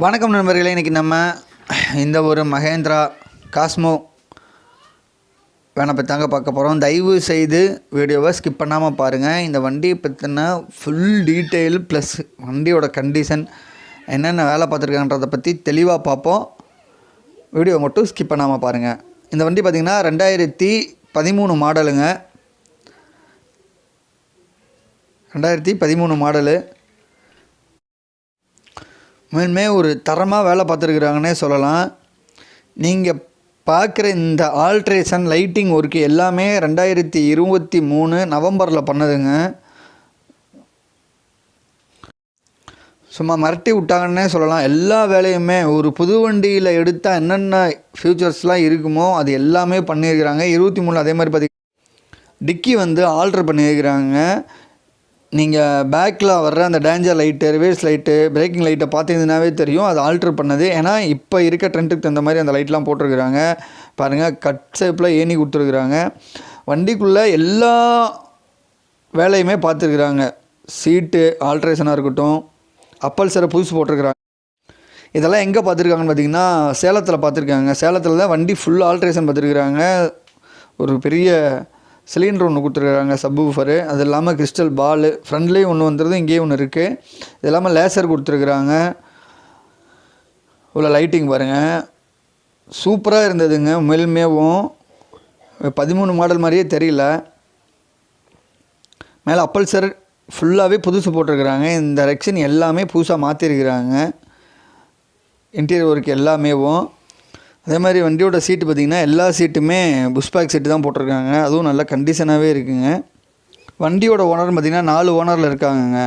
வணக்கம் நண்பர்களே இன்றைக்கி நம்ம இந்த ஒரு மகேந்திரா காஸ்மோ வேனை பற்றி தாங்க பார்க்க போகிறோம் தயவு செய்து வீடியோவை ஸ்கிப் பண்ணாமல் பாருங்கள் இந்த வண்டியை பற்றின ஃபுல் டீட்டெயில் ப்ளஸ் வண்டியோட கண்டிஷன் என்னென்ன வேலை பார்த்துருக்கான்றதை பற்றி தெளிவாக பார்ப்போம். வீடியோ மட்டும் ஸ்கிப் பண்ணாமல் பாருங்கள் இந்த வண்டி பார்த்திங்கன்னா ரெண்டாயிரத்தி பதிமூணு மாடலுங்க ரெண்டாயிரத்தி பதிமூணு மாடலு உண்மையுமே ஒரு தரமாக வேலை பார்த்துருக்குறாங்கன்னே சொல்லலாம். நீங்கள் பார்க்குற இந்த ஆல்ட்ரேஷன் லைட்டிங் ஒர்க்கு எல்லாமே ரெண்டாயிரத்தி இருபத்தி மூணு நவம்பரில் பண்ணதுங்க. சும்மா மிரட்டி விட்டாங்கன்னே சொல்லலாம். எல்லா வேலையுமே ஒரு புது வண்டியில் எடுத்தால் என்னென்ன ஃபியூச்சர்ஸ்லாம் இருக்குமோ அது எல்லாமே பண்ணியிருக்கிறாங்க. இருபத்தி மூணு அதே மாதிரி பார்த்தி டிக்கி வந்து ஆல்ட்ரு பண்ணியிருக்கிறாங்க. நீங்கள் பேக்கில் வர்ற அந்த danger light reverse light braking லைட்டை பார்த்தீங்கன்னாவே தெரியும். அது ஆல்ட்ரு பண்ணது. ஏன்னா இப்போ இருக்க ட்ரெண்டுக்கு தகுந்த மாதிரி அந்த லைட்லாம் போட்டிருக்கிறாங்க. பாருங்கள் கட் ஷேப்பில் ஏணி கொடுத்துருக்குறாங்க. வண்டிக்குள்ளே எல்லா வேலையுமே பார்த்துருக்குறாங்க சீட்டு ஆல்ட்ரேஷனாக இருக்கட்டும். அப்பல் புதுசு போட்டிருக்கிறாங்க. இதெல்லாம் எங்கே பார்த்துருக்காங்கன்னு பார்த்தீங்கன்னா சேலத்தில் பார்த்துருக்காங்க சேலத்தில் தான் வண்டி ஃபுல் ஆல்ட்ரேஷன் பார்த்துருக்குறாங்க ஒரு பெரிய சிலிண்டர் ஒன்று கொடுத்துருக்குறாங்க சப்வூஃபரு அது இல்லாமல் கிறிஸ்டல் பால் ஃப்ரண்ட்லேயும் ஒன்று வந்துடுது இங்கேயும் ஒன்று இருக்குது இது இல்லாமல் லேசர் கொடுத்துருக்குறாங்க. இவ்வளோ லைட்டிங் பாருங்கள் சூப்பராக இருந்ததுங்க மெல்மேவும். பதிமூணு மாடல் மாதிரியே தெரியல. மேலே அப்பல்சர் ஃபுல்லாகவே புதுசு போட்டிருக்கிறாங்க. இந்த ரெக்ஷன் எல்லாமே புதுசாக மாற்றிருக்கிறாங்க இன்டீரியர் ஒர்க் எல்லாமேவும். அதே மாதிரி வண்டியோட சீட்டு பார்த்திங்கன்னா எல்லா சீட்டுமே புஷ்பேக் சீட்டு தான் போட்டிருக்காங்க. அதுவும் நல்ல கண்டிஷனாகவே இருக்குங்க. வண்டியோட ஓனர் பார்த்திங்கன்னா நாலு ஓனரில் இருக்காங்கங்க.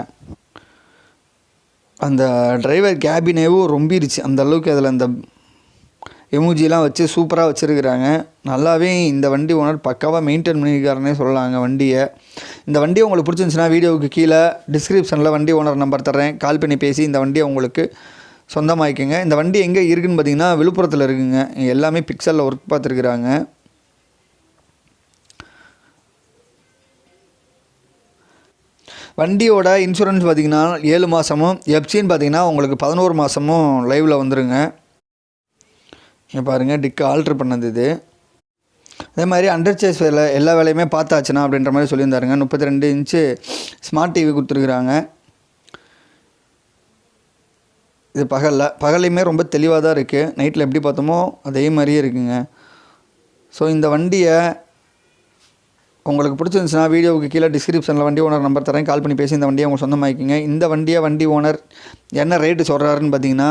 அந்த டிரைவர் கேபினேவும் ரொம்பிருச்சு. அந்த அளவுக்கு அதில் அந்த எமூஜிலாம் வச்சு சூப்பராக வச்சுருக்கிறாங்க. நல்லாவே இந்த வண்டி ஓனர் பக்காவாக மெயின்டைன் பண்ணியிருக்காருன்னே சொல்லலாங்க வண்டியை. இந்த வண்டி உங்களுக்கு பிடிச்சிருந்துச்சுன்னா வீடியோவுக்கு கீழே டிஸ்கிரிப்ஷனில் வண்டி ஓனர் நம்பர் தர்றேன். கால் பண்ணி பேசி இந்த வண்டியை உங்களுக்கு சொந்தமாக்கிக்கங்க இந்த வண்டி எங்கே இருக்குதுன்னு பார்த்தீங்கன்னா விழுப்புரத்தில் இருக்குங்க. எல்லாமே பிக்சலில் ஒர்க் பார்த்துருக்குறாங்க வண்டியோட இன்சூரன்ஸ் பார்த்திங்கன்னா ஏழு மாதமும் எப்சின்னு பார்த்தீங்கன்னா உங்களுக்கு பதினோரு மாதமும் லைவில் வந்துடுங்க இங்கே பாருங்கள் டிக்கு ஆல்ட்ரு பண்ணது இது. அதே மாதிரி அண்டர் சேஸ் வேலை எல்லா வேலையுமே பார்த்தாச்சுன்னா அப்படின்ற மாதிரி சொல்லியிருந்தாருங்க. முப்பத்தி ரெண்டு இன்ச்சு ஸ்மார்ட் டிவி கொடுத்துருக்குறாங்க. இது பகலில். பகலையுமே ரொம்ப தெளிவாக தான் இருக்குது நைட்டில் எப்படி பார்த்தோமோ அதே மாதிரியே இருக்குங்க. ஸோ இந்த வண்டியை உங்களுக்கு பிடிச்சிருந்துச்சுன்னா வீடியோவுக்கு கீழே டிஸ்கிரிப்ஷனில் வண்டி ஓனர் நம்பர் தரேன். கால் பண்ணி பேசி இந்த வண்டியை உங்களுக்கு சொந்தமாக்கிங்க இந்த வண்டியை வண்டி ஓனர் என்ன ரேட்டு சொல்கிறாருன்னு பார்த்தீங்கன்னா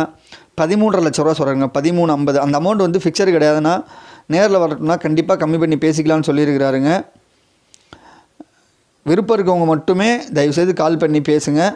பதிமூன்றரை லட்ச ரூபா சொல்கிறாங்க பதிமூணு ஐம்பது. அந்த அமௌண்ட் வந்து ஃபிக்சர் கிடையாதுன்னா நேரில் வரட்டும்னா கண்டிப்பாக கம்மி பண்ணி பேசிக்கலாம்னு சொல்லியிருக்கிறாருங்க. விருப்பம் இருக்கவங்க மட்டுமே தயவுசெய்து கால் பண்ணி பேசுங்கள்